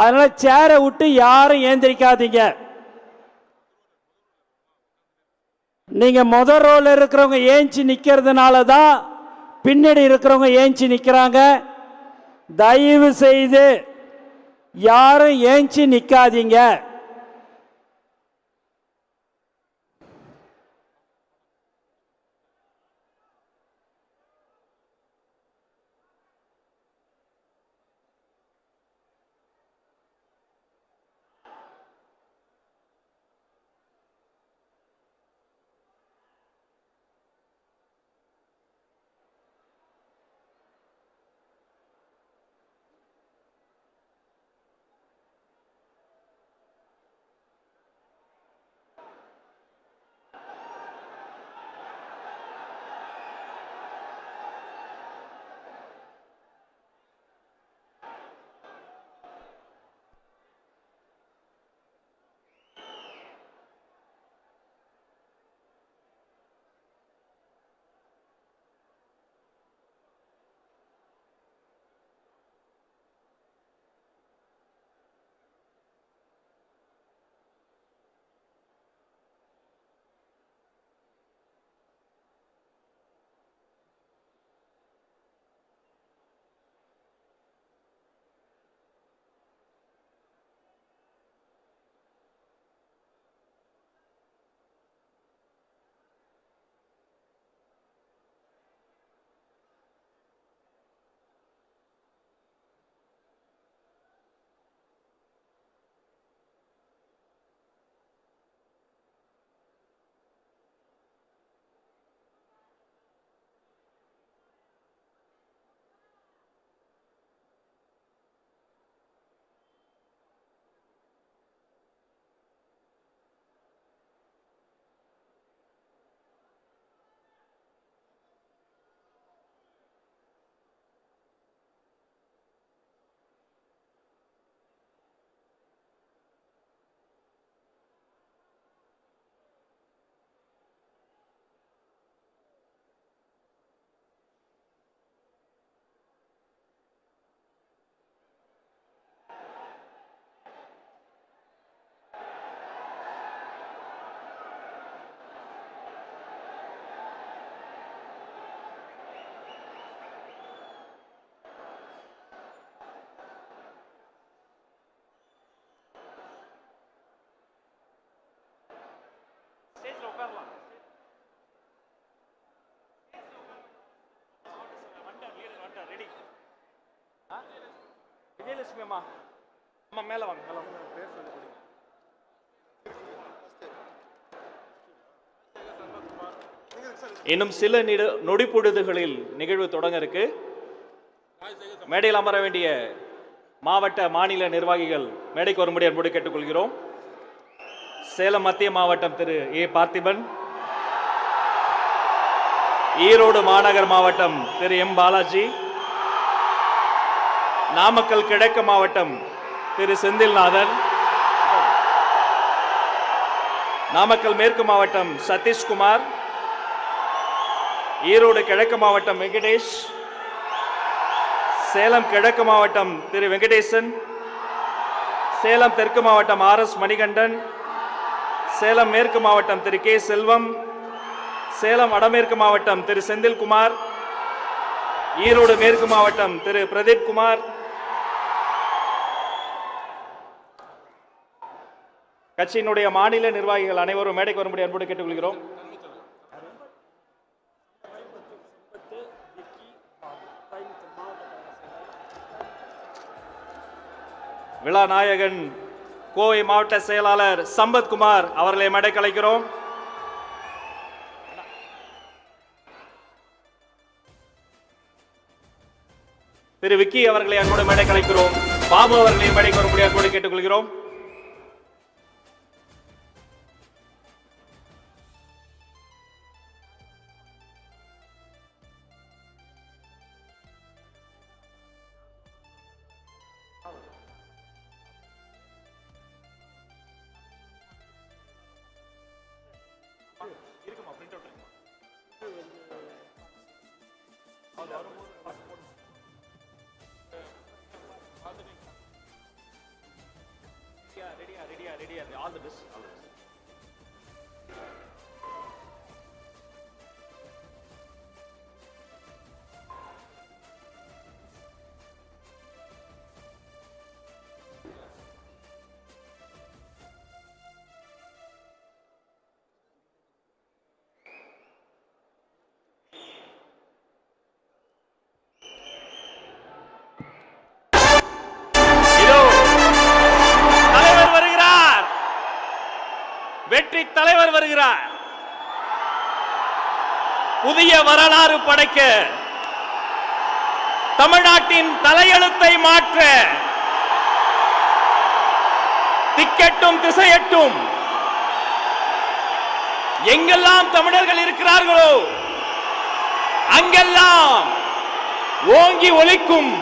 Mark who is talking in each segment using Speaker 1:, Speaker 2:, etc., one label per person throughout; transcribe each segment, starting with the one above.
Speaker 1: அதனால சேரை விட்டு யாரும் ஏந்திரிக்காதீங்க. நீங்க முதல் ரோல இருக்கிறவங்க ஏஞ்சி நிக்கிறதுனால தான் பின்னாடி இருக்கிறவங்க ஏஞ்சி நிக்கிறாங்க. தயவு செய்து யாரும் ஏஞ்சி நிக்காதீங்க.
Speaker 2: விஜயலட்சுமி அம்மா. அம்மா மேல வாங்க மேல வாங்க. பேர் சொல்லி கொடுங்க இன்னும் சில நிட நொடிப்பொழுதுகளில் நிகழ்வு தொடங்க இருக்கு. மேடையில் அமர வேண்டிய மாவட்ட மாநில நிர்வாகிகள் மேடைக்கு வரும்படி அன்போடு கேட்டுக்கொள்கிறோம். சேலம் மத்திய மாவட்டம் திரு ஏ. பார்த்திபன். ஈரோடு மாநகர் மாவட்டம் திரு எம். பாலாஜி. நாமக்கல் கிழக்கு மாவட்டம் திரு செந்தில்நாதன். நாமக்கல் மேற்கு மாவட்டம் சதீஷ்குமார். ஈரோடு கிழக்கு மாவட்டம் வெங்கடேஷ். சேலம் கிழக்கு மாவட்டம் திரு வெங்கடேசன். சேலம் தெற்கு மாவட்டம் ஆர் எஸ் மணிகண்டன். சேலம் மேற்கு மாவட்டம் திரு கே செல்வம். சேலம் வடமேற்கு மாவட்டம் திரு செந்தில்குமார். ஈரோடு மேற்கு மாவட்டம் திரு பிரதீப் கட்சியினுடைய மாநில நிர்வாகிகள் அனைவரும் மேடைக்கு வரும்படி அன்போடு கேட்டுக்கொள்கிறோம். விழா நாயகன் கோவை மாவட்ட செயலாளர் சம்பத்குமார் அவர்களை மேடை கலைக்கிறோம் திரு விக்கி அவர்களை அன்போடு மேடை கலைக்கிறோம் பாபு அவர்களை மேடைக்கு வரும்படி அன்போடு கேட்டுக்கொள்கிறோம். ரெடியா ரெடியா ரெடியா ரெடியா all the best all the வெற்றி தலைவர் வருகிறார். புதிய வரலாறு படைக்க தமிழ்நாட்டின் தலையெழுத்தை மாற்ற திக்கெட்டும் திசையட்டும் எங்கெல்லாம் தமிழர்கள் இருக்கிறார்களோ அங்கெல்லாம் ஓங்கி ஒலிக்கும்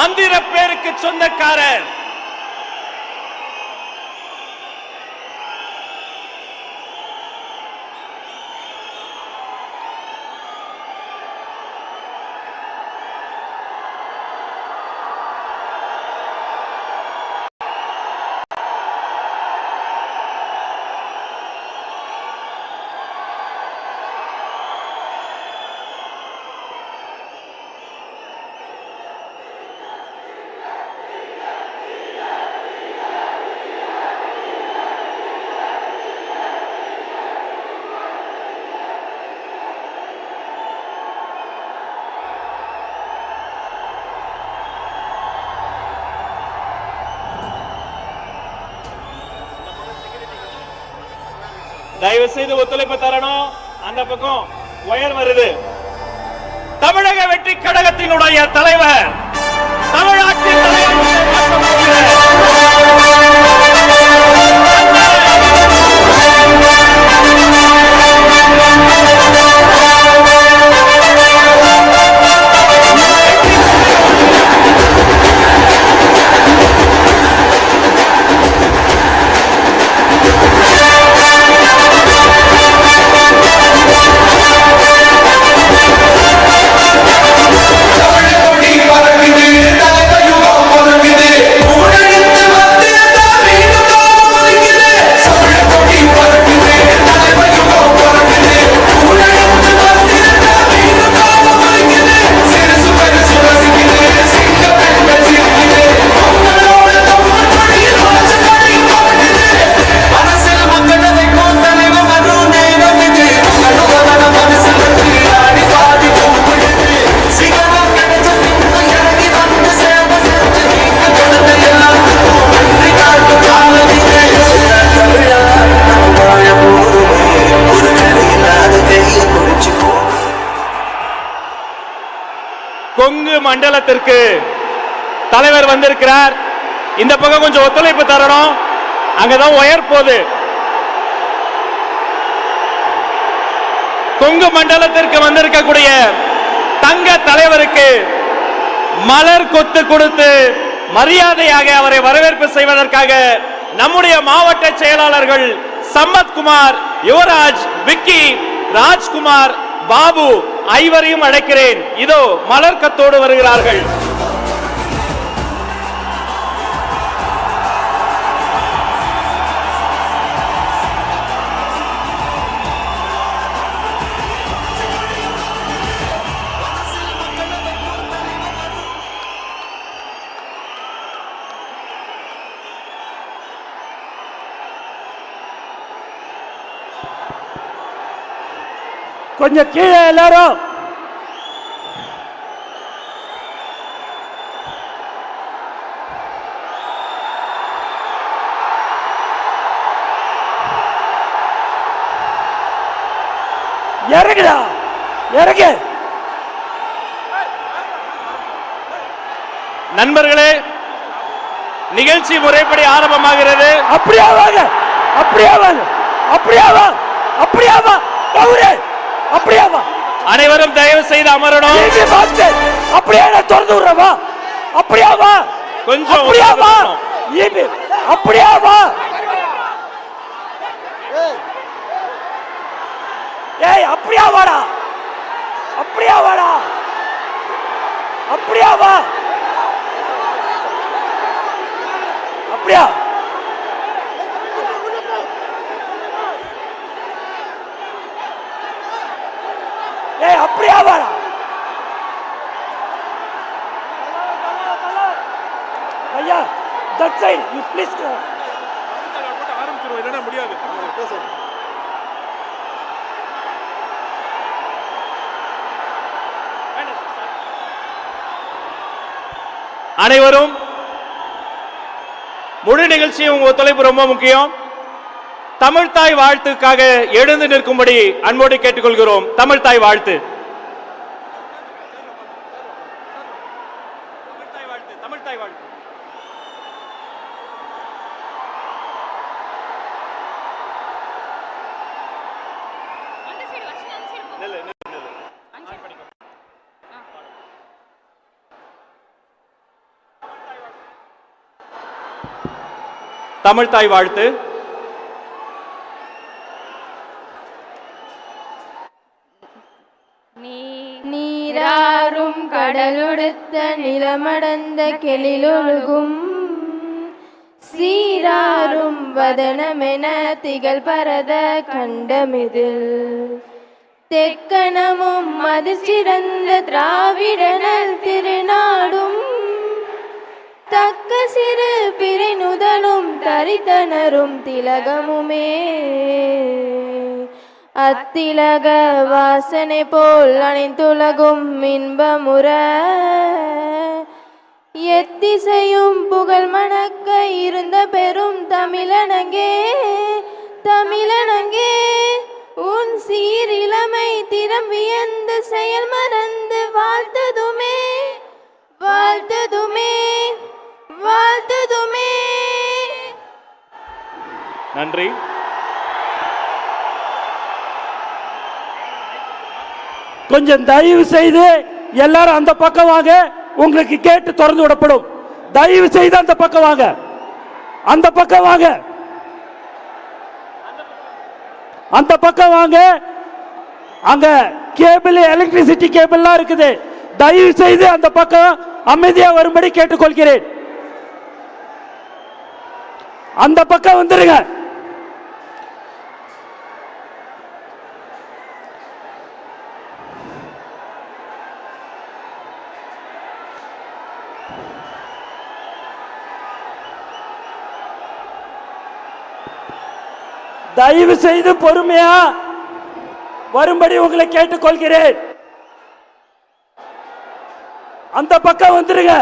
Speaker 2: மந்திர பேருக்கு சொந்தக்காரர் தயவு செய்து ஒத்துழைப்பு தரணும். அந்த பக்கம் ஒயர் வருது. தமிழக வெற்றி கழகத்தினுடைய தலைவர் தமிழ்நாட்டின் தலைவர். கொங்கு தலைவர் வந்திருக்கிறார். இந்த பக்கம் கொஞ்சம் ஒத்துழைப்பு தரணும். அங்கதான் உயர் போகுது கொங்கு மண்டலத்திற்கு வந்திருக்கக்கூடிய தங்க தலைவருக்கு மலர் கொத்து கொடுத்து மரியாதையாக அவரை வரவேற்பு செய்வதற்காக நம்முடைய மாவட்ட செயலாளர்கள் சம்பத் குமார் யுவராஜ் விக்கி ராஜ்குமார் பாபு ஐவரையும் அழைக்கிறேன். இதோ மலர் கத்தோடு வருகிறார்கள்.
Speaker 1: கொஞ்சம் கீழே எல்லாரும். இறங்குடா. இறங்கு.
Speaker 2: நண்பர்களே நிகழ்ச்சி முறைப்படி ஆரம்பமாகிறது.
Speaker 1: அப்படியே வாங்க. அப்படியே வாங்க. அப்படியே வா. அப்படியே வா. கௌரே அப்படியே வா.
Speaker 2: அனைவரும் தயவு செய்து அமரணும்.
Speaker 1: அப்படியே நான் திறந்து விடுறேன் வா. அப்படியே வா.
Speaker 2: கொஞ்சம்
Speaker 1: அப்படியே வா.
Speaker 2: ஒத்துழைப்பு
Speaker 1: ஈபி அப்படியே வா. ஏய் அப்படியே வாடா. அப்படியே வாடா. அப்படியே வா. அப்படியா ஏய் அப்படியா வாடா ஐயா தட் யூ ப்ளீஸ்
Speaker 2: ஆரம்பிச்சிருவோம் இல்லைன்னா முடியாது அனைவரும் முழு நிகழ்ச்சியும் உங்க ஒத்துழைப்பு ரொம்ப முக்கியம். தமிழ் தாய் வாழ்த்துக்காக எழுந்து நிற்கும்படி அன்போடு கேட்டுக்கொள்கிறோம். தமிழ் தாய் வாழ்த்து. தமிழ் தாய் வாழ்த்து. தமிழ் தாய் வாழ்த்து. தமிழ் தாய் வாழ்த்து.
Speaker 3: நீராறும் கடலுடுத்த நிலமடந்த கெளிலொழுகும் சீராறும் வதனமென திகழ் பரத கண்டமிதில். தெக்கணமும் மது சிறந்த திராவிடனல் திருநாடும். தக்க சிறு பிரினுதலும் தரித்தனரும் திலகமுமே. அத்திலக வாசனை போல் அனைத்துலகும் இன்பமுற. எத்திசையும் புகழ் மணக்க இருந்த பெரும் தமிழனங்கே. தமிழனங்கே உன் சீரிளமை திறம் வியந்து செயல் மறந்து வாழ்த்ததுமே வாழ்த்ததுமே வாழ்த்ததுமே
Speaker 2: நன்றி.
Speaker 1: கொஞ்சம் தயவு செய்து எல்லாரும் அந்த பக்கம் வாங்க. உங்களுக்கு கேட்டு திறந்து விடப்படும். தயவு செய்து அந்த பக்கம் வாங்க. அந்த பக்கம் வாங்க. அந்த பக்கம் வாங்க. அங்க கேபிள் எலக்ட்ரிசிட்டி கேபிள்லாம் இருக்குது. தயவு செய்து அந்த பக்கம் அமைதியா வரும்படி கேட்டுக்கொள்கிறேன். அந்த பக்கம் வந்துருங்க. தயவு செய்து பொறுமையா வரும்படி உங்களை கேட்டுக்கொள்கிறேன். அந்த பக்கம் வந்துருங்க.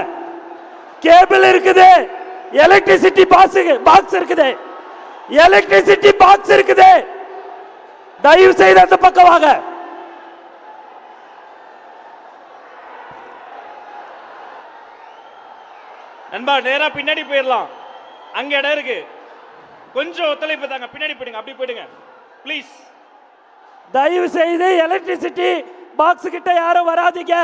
Speaker 1: கேபிள் இருக்குது. எலக்ட்ரிசிட்டி பாக்ஸ் பாக்ஸ் இருக்குது. எலக்ட்ரிசிட்டி பாக்ஸ் இருக்குது. தயவு செய்து அந்த பக்கம் வாங்க.
Speaker 2: நண்பா நேரா பின்னாடி போயிடலாம் அங்க இடம் இருக்கு. கொஞ்சம் ஒத்துழைப்பு தாங்க. பின்னாடி போயிடுங்க அப்படி போயிடுங்க. ப்ளீஸ்
Speaker 1: தயவு செய்து எலக்ட்ரிசிட்டி பாக்ஸ் கிட்ட யாரும் வராதீங்க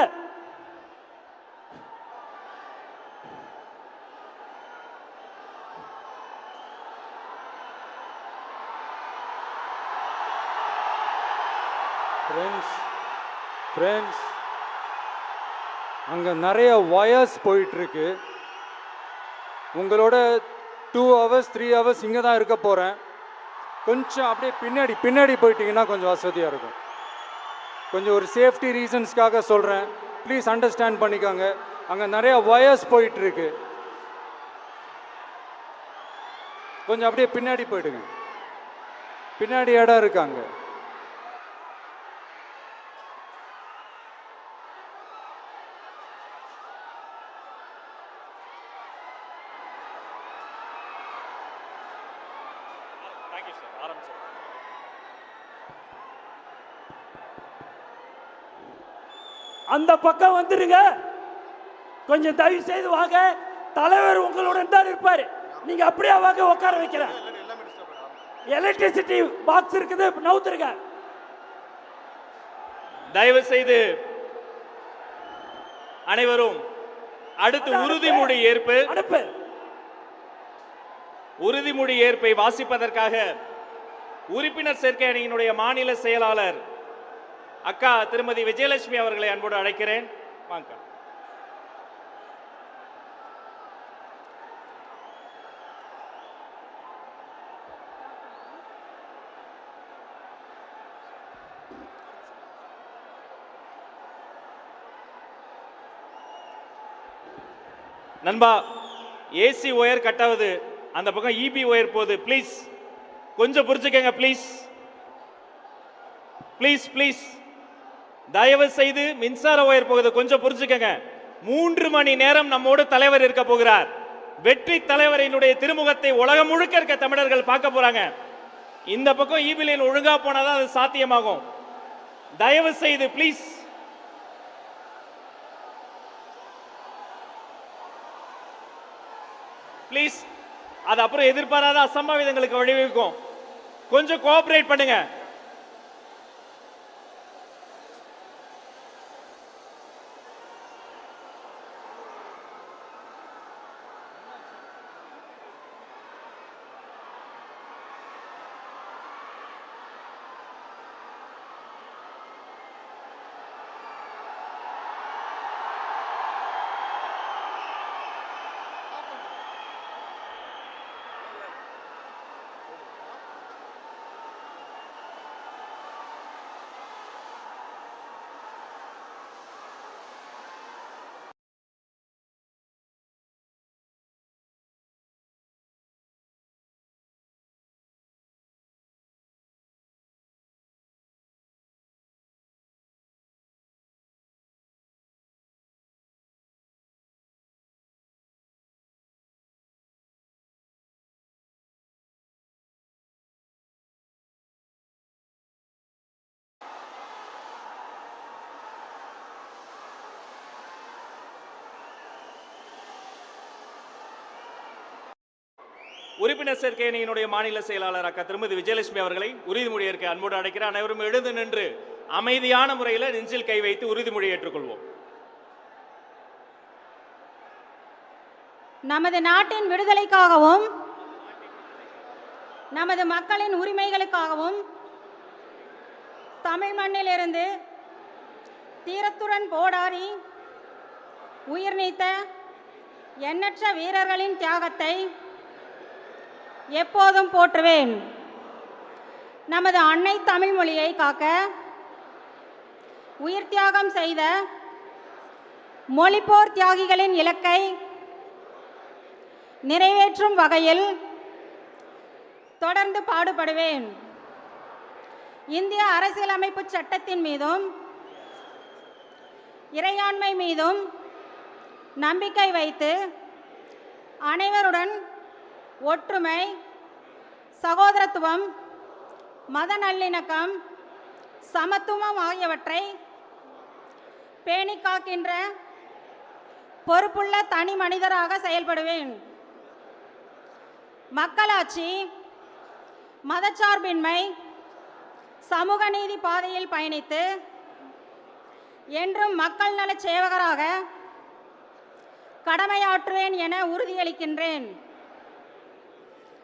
Speaker 4: ஃப்ரெண்ட்ஸ் ஃப்ரெண்ட்ஸ் அங்கே நிறைய ஒயர்ஸ் போயிட்டுருக்கு. உங்களோட டூ ஹவர்ஸ் த்ரீ ஹவர்ஸ் இங்கே தான் இருக்க போகிறேன் கொஞ்சம் அப்படியே பின்னாடி பின்னாடி போயிட்டீங்கன்னா கொஞ்சம் வசதியாக இருக்கும். கொஞ்சம் ஒரு சேஃப்டி ரீசன்ஸ்க்காக சொல்கிறேன் ப்ளீஸ் அண்டர்ஸ்டாண்ட் பண்ணிக்கோங்க. அங்கே நிறைய ஒயர்ஸ் போயிட்டுருக்கு. கொஞ்சம் அப்படியே பின்னாடி போயிடுங்க. பின்னாடி இடம் இருக்காங்க
Speaker 1: அந்த பக்கம் வந்துருங்க. கொஞ்சம் தயவு செய்து வாங்க. தலைவர் உங்களுடன் தான் இருப்பாரு. நீங்க அப்படியே வாங்க உட்கார வைக்கிறேன். எலக்ட்ரிசிட்டி பாக்ஸ் இருக்குது நவுத்துருங்க.
Speaker 2: தயவு செய்து அனைவரும் அடுத்து உறுதிமொழி ஏற்பு.
Speaker 1: அனுப்பு.
Speaker 2: உறுதிமொழி ஏற்பை வாசிப்பதற்காக உறுப்பினர் சேர்க்கை அணியினுடைய மாநில செயலாளர் அக்கா திருமதி விஜயலட்சுமி அவர்களை அன்போடு அழைக்கிறேன். வாங்க. நண்பா ஏசி ஒயர் கட் ஆகுது அந்த பக்கம் இபி ஒயர் போகுது. ப்ளீஸ் கொஞ்சம் புரிச்சுக்கங்க ப்ளீஸ் ப்ளீஸ் ப்ளீஸ் தயவு செய்து மின்சார ஒயர் போகுது கொஞ்சம் புரிஞ்சுக்கங்க. மூன்று மணி நேரம் நம்மோடு தலைவர் இருக்க போகிறார். வெற்றி தலைவரினுடைய திருமுகத்தை உலகம் முழுக்க இருக்க தமிழர்கள் பார்க்க போறாங்க. இந்த பக்கம் இபி ஒழுங்கா போனாதான் அது சாத்தியமாகும். தயவு செய்து ப்ளீஸ் ப்ளீஸ் அது அப்புறம் எதிர்பாராத அசம்பாவிதங்களுக்கு வழிவகுக்கும். கொஞ்சம் கோஆபரேட் பண்ணுங்க. உறுப்பினர் சேர்க்கை அணியினுடைய மாநில செயலாளர் அக்கா திருமதி விஜயலட்சுமி அவர்களை உறுதிமொழி ஏற்க அன்போடு அடைக்கிற அனைவரும் எழுந்து நின்று அமைதியான முறையில் நெஞ்சில் கை வைத்து உறுதிமொழி ஏற்றுக்கொள்வோம்.
Speaker 5: நமது நாட்டின் விடுதலைக்காகவும் நமது மக்களின் உரிமைகளுக்காகவும் தமிழ் மண்ணிலிருந்து தீரத்துடன் போராடி உயிர் நீத்த எண்ணற்ற வீரர்களின் தியாகத்தை எப்போதும் போற்றுவேன். நமது அன்னை தமிழ் மொழியை காக்க உயிர் தியாகம் செய்த மொழிப்போர் தியாகிகளின் இலக்கை நிறைவேற்றும் வகையில் தொடர்ந்து பாடுபடுவேன். இந்திய அரசியலமைப்பு சட்டத்தின் மீதும் இறையாண்மை மீதும் நம்பிக்கை வைத்து அனைவருடன் ஒற்றுமை சகோதரத்துவம் மத நல்லிணக்கம் சமத்துவம் ஆகியவற்றை பேணி காக்கின்ற பொறுப்புள்ள தனி மனிதராக செயல்படுவேன். மக்களாட்சி மதச்சார்பின்மை சமூக நீதி பாதையில் பயணித்து என்றும் மக்கள் நலச் சேவகராக கடமையாற்றுவேன் என உறுதியளிக்கின்றேன்.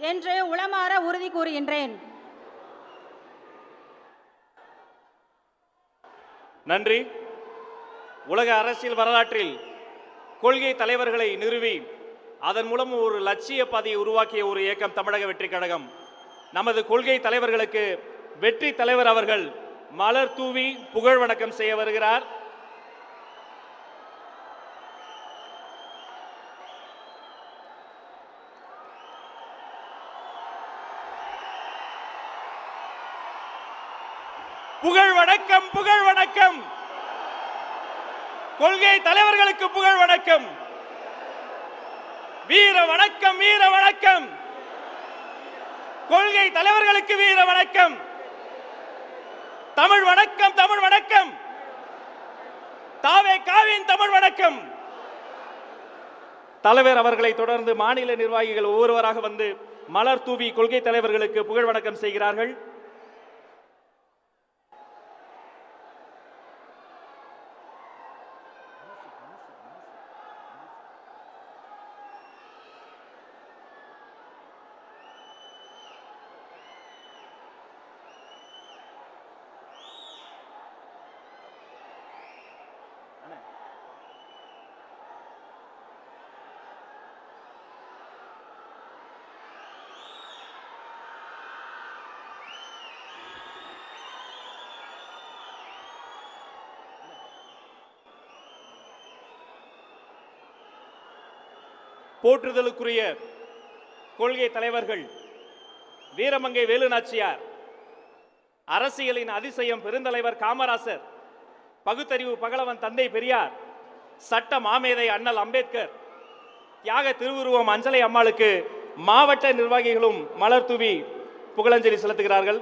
Speaker 5: என்று உளமாற உறுதி கூறுகின்றேன்.
Speaker 2: நன்றி. உலக அரசியல் வரலாற்றில் கொள்கை தலைவர்களை நிறுவி அதன் மூலம் ஒரு லட்சிய பாதையை உருவாக்கிய ஒரு இயக்கம் தமிழக வெற்றி கழகம். நமது கொள்கை தலைவர்களுக்கு வெற்றி தலைவர் அவர்கள் மலர் தூவி புகழ் வணக்கம் செய்ய வருகிறார். புகழ் வணக்கம் புகழ் வணக்கம். கொள்கை தலைவர்களுக்கு புகழ் வணக்கம். வீர வணக்கம் வீர வணக்கம். கொள்கை தலைவர்களுக்கு வீர வணக்கம். தமிழ் வணக்கம் தமிழ் வணக்கம். தாவே காவின் தமிழ் வணக்கம். தலைவர் அவர்களை தொடர்ந்து மாநில நிர்வாகிகள் ஒவ்வொருவராக வந்து மலர் தூவி கொள்கை தலைவர்களுக்கு புகழ் வணக்கம் செய்கிறார்கள். போற்றுதலுக்குரிய கொள்கை தலைவர்கள் வீரமங்கை வேலுநாச்சியார் அரசியலின் அதிசயம் பெருந்தலைவர் காமராசர் பகுத்தறிவு பகலவன் தந்தை பெரியார் சட்ட மாமேதை அண்ணல் அம்பேத்கர் தியாக திருவுருவம் அஞ்சலை அம்மாளுக்கு மாவட்ட நிர்வாகிகளும் மலர் தூவி புகழஞ்சலி செலுத்துகிறார்கள்.